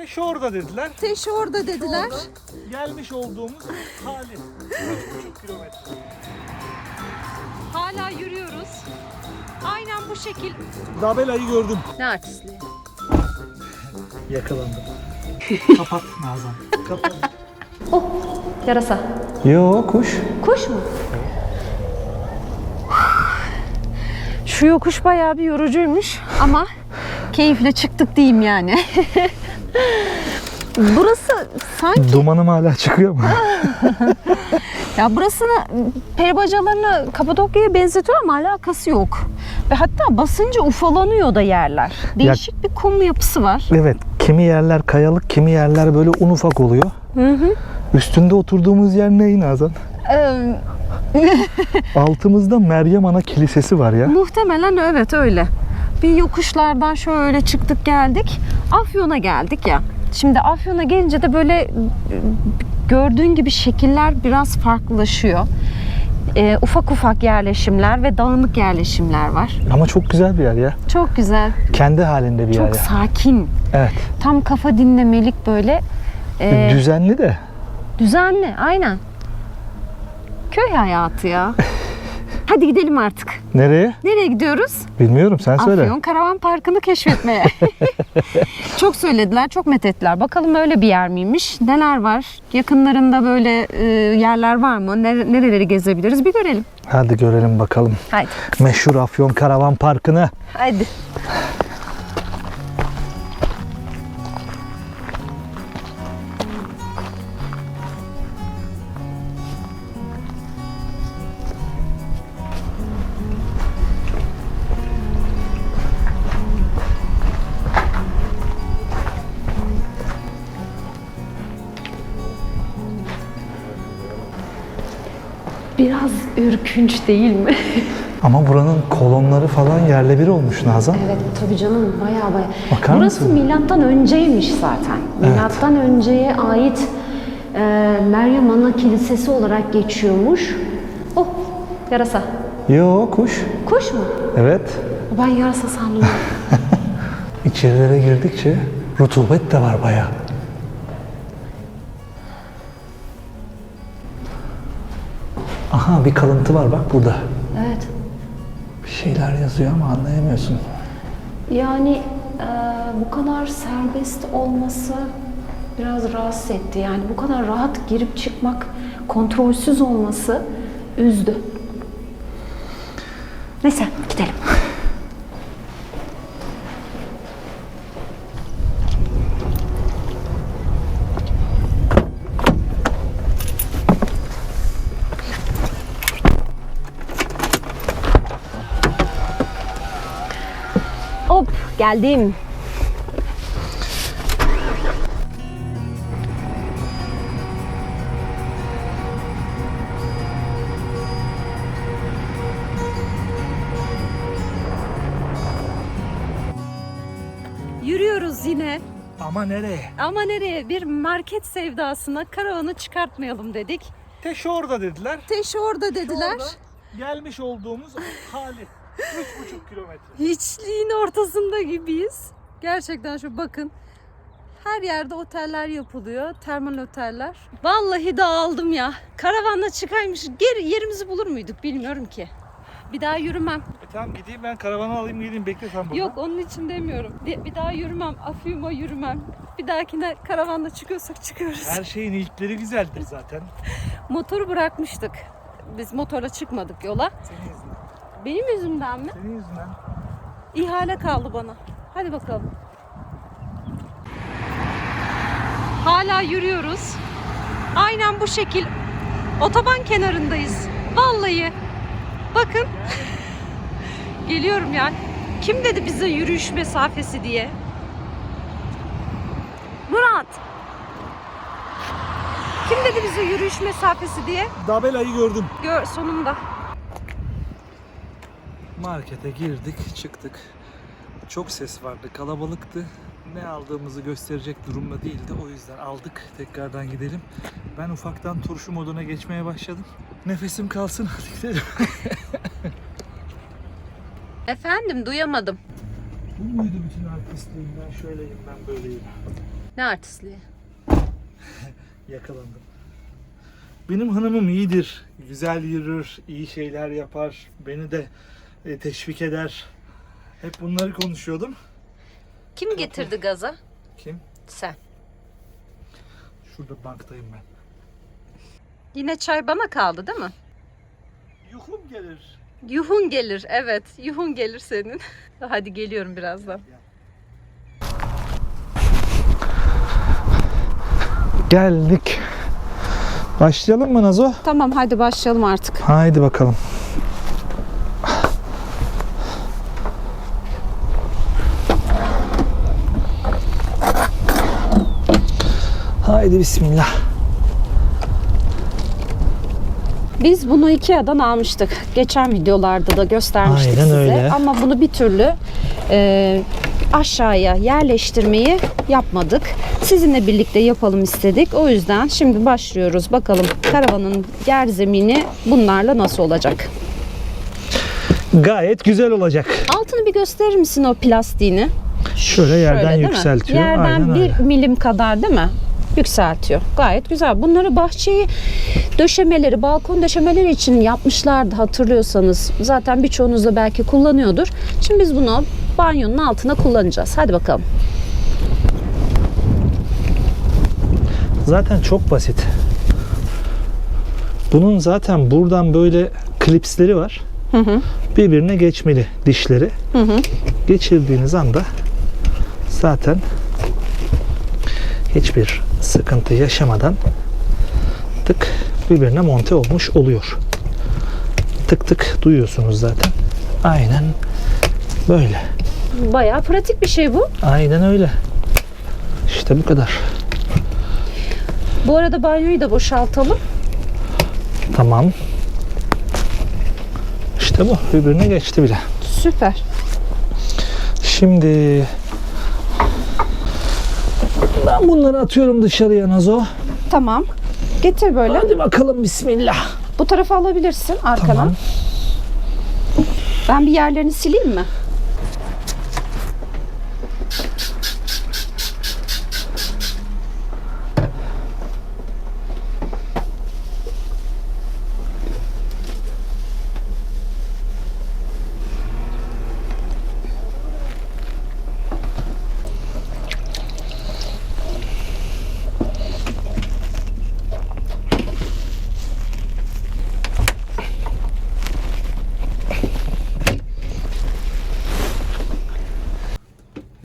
Te şu orada dediler. Teş orada dediler. Gelmiş olduğumuz hali. 3,5 kilometre. Hala yürüyoruz. Aynen bu şekil. Dabelayı gördüm. Ne artistliği? Yakalandım. Kapat Nazan. Kapat. Oh yarasa. Yo kuş. Kuş mu? Şu yokuş bayağı bir yorucuymuş ama keyifle çıktık diyeyim yani. Burası sanki Dumanım hala çıkıyor mu? ya burasını peri bacalarını Kapadokya'ya benzetiyor ama alakası yok. Ve hatta basınca ufalanıyor da yerler. Değişik bir kum yapısı var. evet. Kimi yerler kayalık, kimi yerler böyle un ufak oluyor. Hı hı. Üstünde oturduğumuz yer ne Nazan? Ee, Altımızda Meryem Ana Kilisesi var ya. Muhtemelen evet öyle. Bir yokuşlardan şöyle çıktık geldik. Afyon'a geldik ya. Şimdi Afyon'a gelince de böyle gördüğün gibi şekiller biraz farklılaşıyor. Ee, ufak ufak yerleşimler ve dağınık yerleşimler var. Ama çok güzel bir yer ya. Çok güzel, Kendi halinde bir yer çok sakin. Evet. Tam kafa dinlemelik böyle e, Düzenli de. düzenli, aynen. Köy hayatı ya. Hadi gidelim artık. Nereye? Nereye gidiyoruz? Bilmiyorum sen söyle. Afyon Karavan Parkı'nı keşfetmeye. çok söylediler, çok methettiler. Bakalım öyle bir yer miymiş? Neler var? Yakınlarında böyle e, yerler var mı? Nere- nereleri gezebiliriz? Bir görelim. Hadi görelim bakalım. Haydi. Meşhur Afyon Karavan Parkı'nı. Haydi. Ürkünç değil mi? Ama buranın kolonları falan yerle bir olmuş Nazan. Evet tabii canım baya baya. Bakar Burası mısın? milattan önceymiş zaten. Milattan önceye ait e, Meryem Ana Kilisesi olarak geçiyormuş. Oh yarasa. Yo kuş. Kuş mu? Evet. Ben yarasa sandım. İçerilere girdikçe rutubet de var bayağı. Aha bir kalıntı var bak burada. evet. Bir şeyler yazıyor ama anlayamıyorsun. Yani e, bu kadar serbest olması biraz rahatsız etti. Yani bu kadar rahat girip çıkmak, kontrolsüz olması üzdü. Neyse gidelim. Geldim. Yürüyoruz yine. Ama nereye? Ama nereye? Bir market sevdasına karavanı çıkartmayalım dedik. Te şu orada dediler. Teş orada dediler. Orada gelmiş olduğumuz hali. 3,5 kilometre. Hiçliğin ortasında gibiyiz. Gerçekten şu bakın. Her yerde oteller yapılıyor. Termal oteller. Vallahi dağıldım ya. Karavanla çıkaymış. Geri yerimizi bulur muyduk bilmiyorum ki. Bir daha yürümem. E tamam gideyim ben karavanı alayım geleyim bekle sen burada. Yok onun için demiyorum. Bir, bir daha yürümem. Afyon'a yürümem. Bir dahakine karavanla çıkıyorsak çıkıyoruz. Her şeyin ilkleri güzeldir zaten. Motoru bırakmıştık. Biz motorla çıkmadık yola. Senin. Benim yüzümden mi? Senin yüzünden. İhale kaldı bana. Hadi bakalım. Hala yürüyoruz. Aynen bu şekil. Otoban kenarındayız. Vallahi. Bakın. Geliyorum yani. Kim dedi bize yürüyüş mesafesi diye? Murat. Kim dedi bize yürüyüş mesafesi diye? Dabelayı gördüm. Gör sonunda. Markete girdik, çıktık. Çok ses vardı, kalabalıktı. Ne aldığımızı gösterecek durumda değildi. O yüzden aldık. Tekrardan gidelim. Ben ufaktan turşu moduna geçmeye başladım. Nefesim kalsın hadi gidelim. Efendim duyamadım. Bu muydu bütün artistliğim? Ben şöyleyim, ben böyleyim. Ne artistliği? Yakalandım. Benim hanımım iyidir. Güzel yürür, iyi şeyler yapar. Beni de teşvik eder. Hep bunları konuşuyordum. Kim getirdi gaza? Kim? Sen. Şurada banktayım ben. Yine çay bana kaldı değil mi? Yuhum gelir. Yuhun gelir evet. Yuhun gelir senin. Hadi geliyorum birazdan. Geldik. Başlayalım mı Nazo? Tamam hadi başlayalım artık. Haydi bakalım. Haydi bismillah. Biz bunu Ikea'dan almıştık. Geçen videolarda da göstermiştik Aynen size. öyle. Ama bunu bir türlü e, aşağıya yerleştirmeyi yapmadık. Sizinle birlikte yapalım istedik. O yüzden şimdi başlıyoruz. Bakalım karavanın yer zemini bunlarla nasıl olacak? Gayet güzel olacak. Altını bir gösterir misin o plastiğini? Şöyle yerden Şöyle, yükseltiyor. Yerden Aynen bir öyle. milim kadar değil mi? Yükseltiyor. Gayet güzel. Bunları bahçeyi döşemeleri, balkon döşemeleri için yapmışlardı hatırlıyorsanız. Zaten birçoğunuz da belki kullanıyordur. Şimdi biz bunu banyonun altına kullanacağız. Hadi bakalım. Zaten çok basit. Bunun zaten buradan böyle klipsleri var. Hı hı. Birbirine geçmeli dişleri. Hı hı. Geçirdiğiniz anda zaten hiçbir sıkıntı yaşamadan tık birbirine monte olmuş oluyor. Tık tık duyuyorsunuz zaten. Aynen böyle. Bayağı pratik bir şey bu. Aynen öyle. İşte bu kadar. Bu arada banyoyu da boşaltalım. Tamam. İşte bu. Birbirine geçti bile. Süper. Şimdi ben bunları atıyorum dışarıya Nazo. Tamam. Getir böyle. Hadi bakalım bismillah. Bu tarafa alabilirsin arkana. Tamam. Ben bir yerlerini sileyim mi?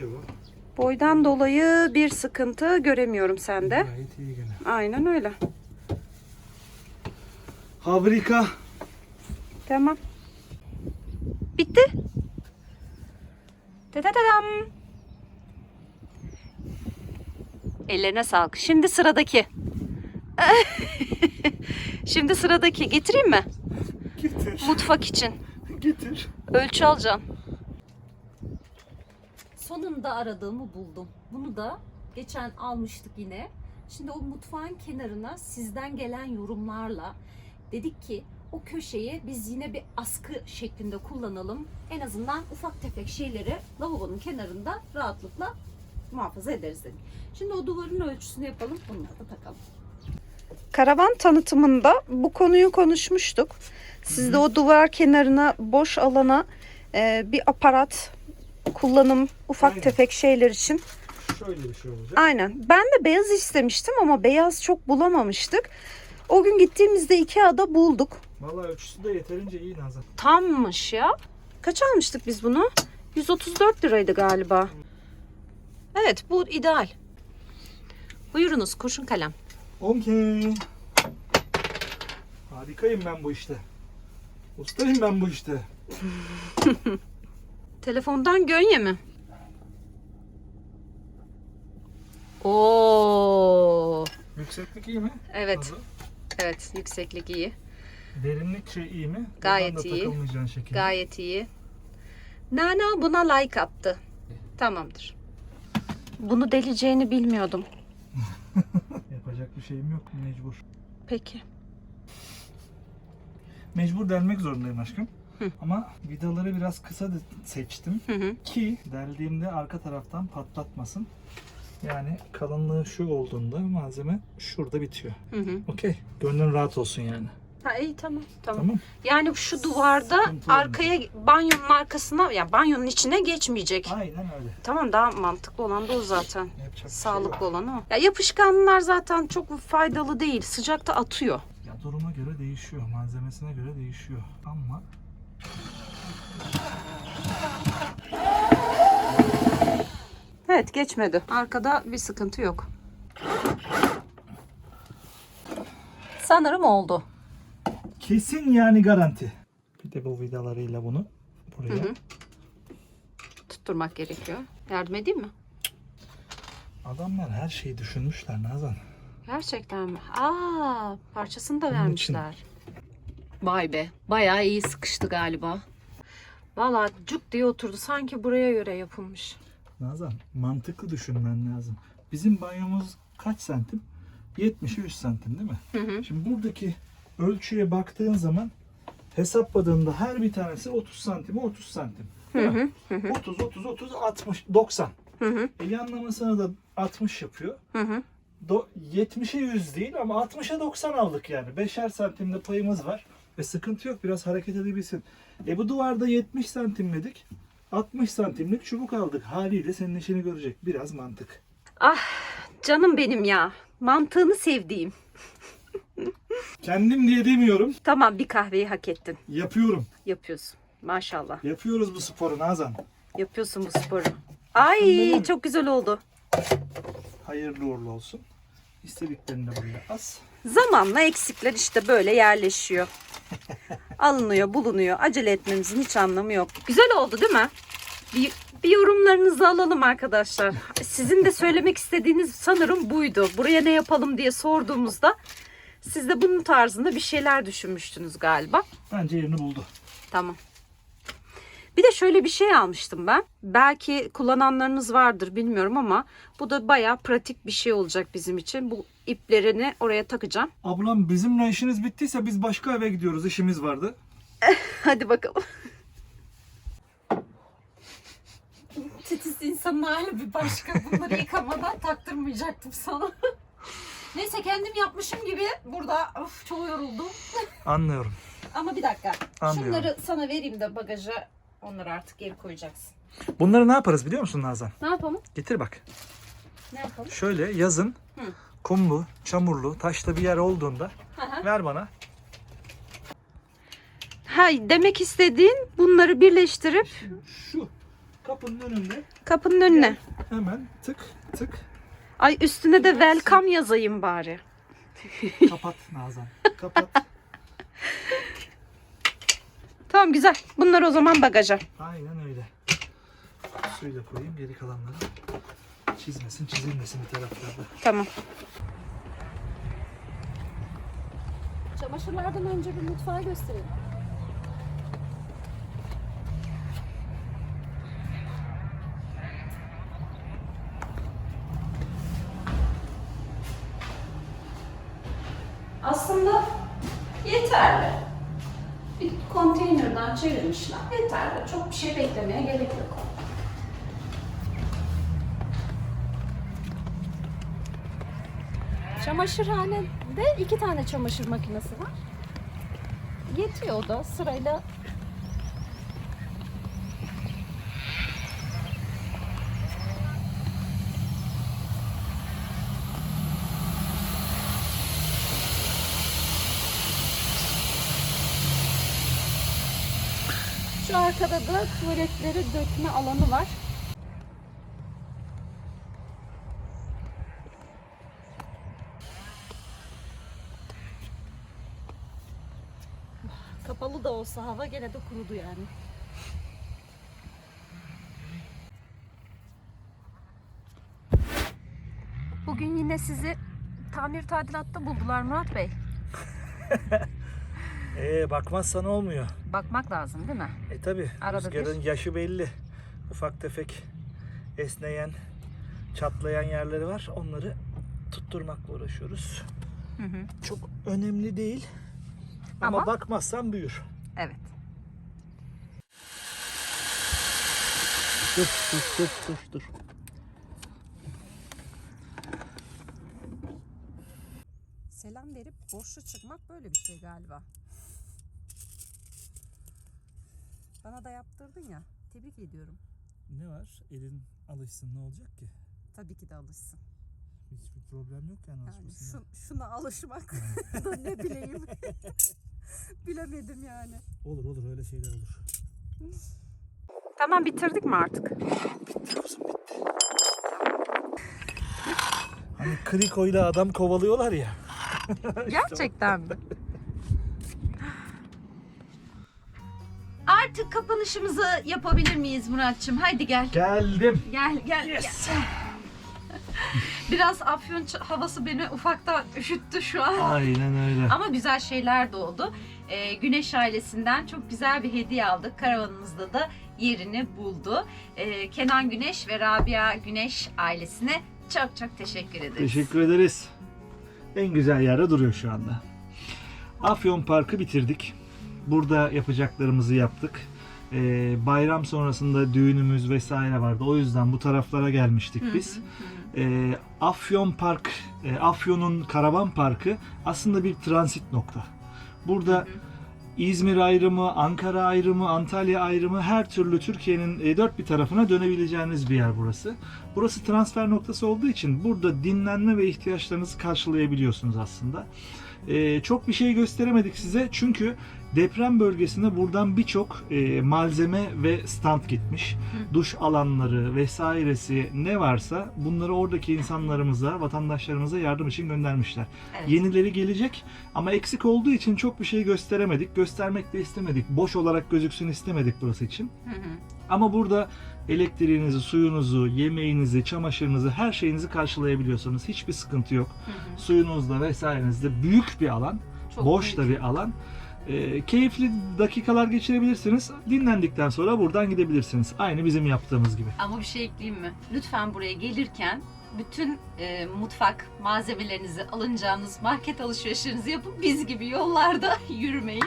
Yok. Boydan dolayı bir sıkıntı göremiyorum sende. Gayet iyi gene. Aynen öyle. Fabrika. Tamam. Bitti. Tadadam. Ellerine sağlık. Şimdi sıradaki. Şimdi sıradaki. Getireyim mi? Getir. Mutfak için. Getir. Ölçü alacağım. Sonunda aradığımı buldum. Bunu da geçen almıştık yine. Şimdi o mutfağın kenarına sizden gelen yorumlarla dedik ki o köşeyi biz yine bir askı şeklinde kullanalım. En azından ufak tefek şeyleri lavabonun kenarında rahatlıkla muhafaza ederiz dedik. Şimdi o duvarın ölçüsünü yapalım. Bunları da takalım. Karavan tanıtımında bu konuyu konuşmuştuk. Siz de o duvar kenarına boş alana e, bir aparat kullanım ufak Aynen. tefek şeyler için. Şöyle bir şey olacak. Aynen. Ben de beyaz istemiştim ama beyaz çok bulamamıştık. O gün gittiğimizde Ikea'da bulduk. Vallahi ölçüsü de yeterince iyi Nazan. Tammış ya. Kaç almıştık biz bunu? 134 liraydı galiba. Evet bu ideal. Buyurunuz kurşun kalem. Okey. Harikayım ben bu işte. Ustayım ben bu işte. Telefondan gönye mi? Oo. Yükseklik iyi mi? Evet. Nazlı? Evet, yükseklik iyi. Derinlik şey iyi mi? Gayet iyi. şekilde. Gayet iyi. Nana buna like attı. Tamamdır. Bunu deleceğini bilmiyordum. Yapacak bir şeyim yok mecbur. Peki. Mecbur delmek zorundayım aşkım. Hı. Ama vidaları biraz kısa seçtim Hı hı. ki deldiğimde arka taraftan patlatmasın. Yani kalınlığı şu olduğunda malzeme şurada bitiyor. Hı hı. Okey. Gönlün rahat olsun yani. Ha iyi tamam tamam. Tamam. Yani şu duvarda Sıkıntı arkaya banyonun arkasına ya banyonun içine geçmeyecek. Aynen öyle. Tamam daha mantıklı olan da o zaten. Yapacak şey. Sağlıklı olan o. Ya yapışkanlar zaten çok faydalı değil. Sıcakta atıyor. Ya duruma göre değişiyor. Malzemesine göre değişiyor. Ama Evet geçmedi. Arkada bir sıkıntı yok. Sanırım oldu. kesin yani garanti. Bir de bu vidalarıyla bunu buraya. Hı hı. Tutturmak gerekiyor. Yardım edeyim mi? Adamlar her şeyi düşünmüşler Nazan. Gerçekten mi? Aa, parçasını da Bunun vermişler. Vay be. Bayağı iyi sıkıştı galiba. Valla cuk diye oturdu. Sanki buraya göre yapılmış. Nazan mantıklı düşünmen lazım. Bizim banyomuz kaç santim? 70'e 100 santim değil mi? Hı hı. Şimdi buradaki ölçüye baktığın zaman hesapladığında her bir tanesi 30 santime 30 santim. Değil mi? 30, 30, 30, 60, 90. Hı hı. E yanlamasına da 60 yapıyor. Hı hı. Do- 70'e 100 değil ama 60'a 90 aldık yani. 5'er santimde payımız var. Ve sıkıntı yok biraz hareket edebilsin. E bu duvarda 70 santimledik. 60 santimlik çubuk aldık. Haliyle senin işini görecek. Biraz mantık. Ah canım benim ya. Mantığını sevdiğim. Kendim diye demiyorum. Tamam bir kahveyi hak ettin. Yapıyorum. Yapıyorsun. Maşallah. Yapıyoruz bu sporu Nazan. Yapıyorsun bu sporu. Ay çok güzel oldu. Hayırlı uğurlu olsun. İstediklerini de buraya as. Zamanla eksikler işte böyle yerleşiyor. Alınıyor, bulunuyor. Acele etmemizin hiç anlamı yok. Güzel oldu değil mi? Bir, bir yorumlarınızı alalım arkadaşlar. Sizin de söylemek istediğiniz sanırım buydu. Buraya ne yapalım diye sorduğumuzda siz de bunun tarzında bir şeyler düşünmüştünüz galiba. Bence yerini buldu. Tamam. Bir de şöyle bir şey almıştım ben. Belki kullananlarınız vardır bilmiyorum ama bu da bayağı pratik bir şey olacak bizim için. Bu iplerini oraya takacağım. Ablam bizimle işiniz bittiyse biz başka eve gidiyoruz. İşimiz vardı. Hadi bakalım. Titiz insanın hali bir başka. Bunları yıkamadan taktırmayacaktım sana. Neyse kendim yapmışım gibi burada of, çok yoruldum. Anlıyorum. Ama bir dakika. Anlıyorum. Şunları sana vereyim de bagaja onları artık geri koyacaksın. Bunları ne yaparız biliyor musun Nazan? Ne yapalım? Getir bak. Ne yapalım? Şöyle yazın Hı. Kumlu, çamurlu, taşlı bir yer olduğunda ver bana. Hay demek istediğin bunları birleştirip Şu kapının önünde kapının önüne. hemen tık tık Ay üstüne de welcome yazayım bari. kapat Nazan. Kapat. Tamam güzel. Bunlar o zaman bagaja. Aynen öyle. Suyu da koyayım geri kalanları. Çizmesin çizilmesin bir taraflarda. Tamam. Çamaşırlardan önce bir mutfağı gösterelim. Aslında yeterli. Bir konteynerden çevirmişler. Yeterli. Çok bir şey beklemeye gerek yok. Çamaşırhanede iki tane çamaşır makinesi var. Yetiyor o da sırayla Şu arkada da tuvaletleri dökme alanı var. Kapalı da olsa hava gene de kurudu yani. Bugün yine sizi tamir tadilatta buldular Murat Bey. Ee bakmazsan olmuyor. Bakmak lazım değil mi? E tabi rüzgarın bir. yaşı belli. Ufak tefek esneyen, çatlayan yerleri var. Onları tutturmakla uğraşıyoruz. Hı hı. Çok önemli değil. Ama, Ama bakmazsan büyür. Evet. Dur dur dur dur dur. Selam verip boşlu çıkmak böyle bir şey galiba. Bana da yaptırdın ya. Tebrik ediyorum. Ne var? Elin alışsın ne olacak ki? Tabii ki de alışsın. Hiçbir problem yok yani, yani şu, şuna alışmak da ne bileyim. Bilemedim yani. Olur olur öyle şeyler olur. Tamam bitirdik mi artık? Hani krikoyla adam kovalıyorlar ya. Gerçekten mi? Artık kapanışımızı yapabilir miyiz Muratçım? Haydi gel. Geldim. Gel gel. Yes. gel. Biraz afyon havası beni ufaktan üşüttü şu an. Aynen öyle. Ama güzel şeyler de oldu. Ee, Güneş ailesinden çok güzel bir hediye aldık. Karavanımızda da yerini buldu. Ee, Kenan Güneş ve Rabia Güneş ailesine çok çok teşekkür ederiz. Teşekkür ederiz. En güzel yerde duruyor şu anda. Afyon Parkı bitirdik. Burada yapacaklarımızı yaptık. Ee, bayram sonrasında düğünümüz vesaire vardı. O yüzden bu taraflara gelmiştik Hı hı, biz. hı. Ee, Afyon Park, e, Afyon'un Karavan Parkı aslında bir transit nokta. Burada İzmir ayrımı, Ankara ayrımı, Antalya ayrımı her türlü Türkiye'nin e, dört bir tarafına dönebileceğiniz bir yer burası. Burası transfer noktası olduğu için burada dinlenme ve ihtiyaçlarınızı karşılayabiliyorsunuz aslında. E, çok bir şey gösteremedik size çünkü deprem bölgesine buradan birçok e, malzeme ve stand gitmiş. Duş alanları vesairesi ne varsa bunları oradaki insanlarımıza, vatandaşlarımıza yardım için göndermişler. Evet. Yenileri gelecek ama eksik olduğu için çok bir şey gösteremedik. Göstermek de istemedik. Boş olarak gözüksün istemedik burası için. Hı hı. Ama burada elektriğinizi, suyunuzu, yemeğinizi, çamaşırınızı, her şeyinizi karşılayabiliyorsunuz. Hiçbir sıkıntı yok. Hı hı. Suyunuzda vesairenizde büyük bir alan, Çok boş da büyük. bir alan. Ee, keyifli dakikalar geçirebilirsiniz. Dinlendikten sonra buradan gidebilirsiniz. Aynı bizim yaptığımız gibi. Ama bir şey ekleyeyim mi? Lütfen buraya gelirken bütün e, mutfak malzemelerinizi alınacağınız market alışverişlerinizi yapıp biz gibi yollarda yürümeyin.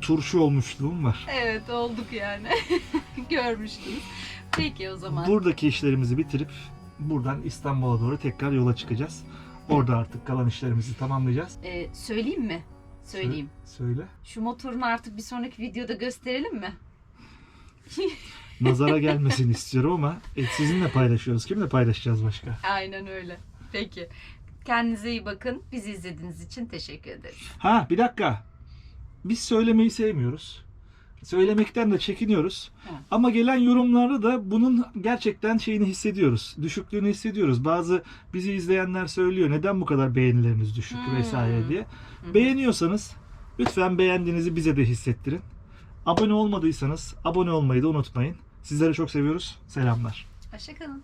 Turşu olmuşluğum var. Evet olduk yani. Görmüştünüz. Peki o zaman. Buradaki işlerimizi bitirip buradan İstanbul'a doğru tekrar yola çıkacağız. Orada artık kalan işlerimizi tamamlayacağız. E, söyleyeyim mi? Söyleyeyim. Söyle. Şu motorunu artık bir sonraki videoda gösterelim mi? Nazara gelmesin istiyorum ama e, sizinle paylaşıyoruz. Kimle paylaşacağız başka? Aynen öyle. Peki. Kendinize iyi bakın. Bizi izlediğiniz için teşekkür ederiz. Ha bir dakika. Biz söylemeyi sevmiyoruz. Söylemekten de çekiniyoruz. Hı. Ama gelen yorumlarda da bunun gerçekten şeyini hissediyoruz. Düşüklüğünü hissediyoruz. Bazı bizi izleyenler söylüyor neden bu kadar beğenileriniz düşük Hmm. vesaire diye. Hı. Beğeniyorsanız lütfen beğendiğinizi bize de hissettirin. Abone olmadıysanız abone olmayı da unutmayın. Sizleri çok seviyoruz. Selamlar. Hoşçakalın.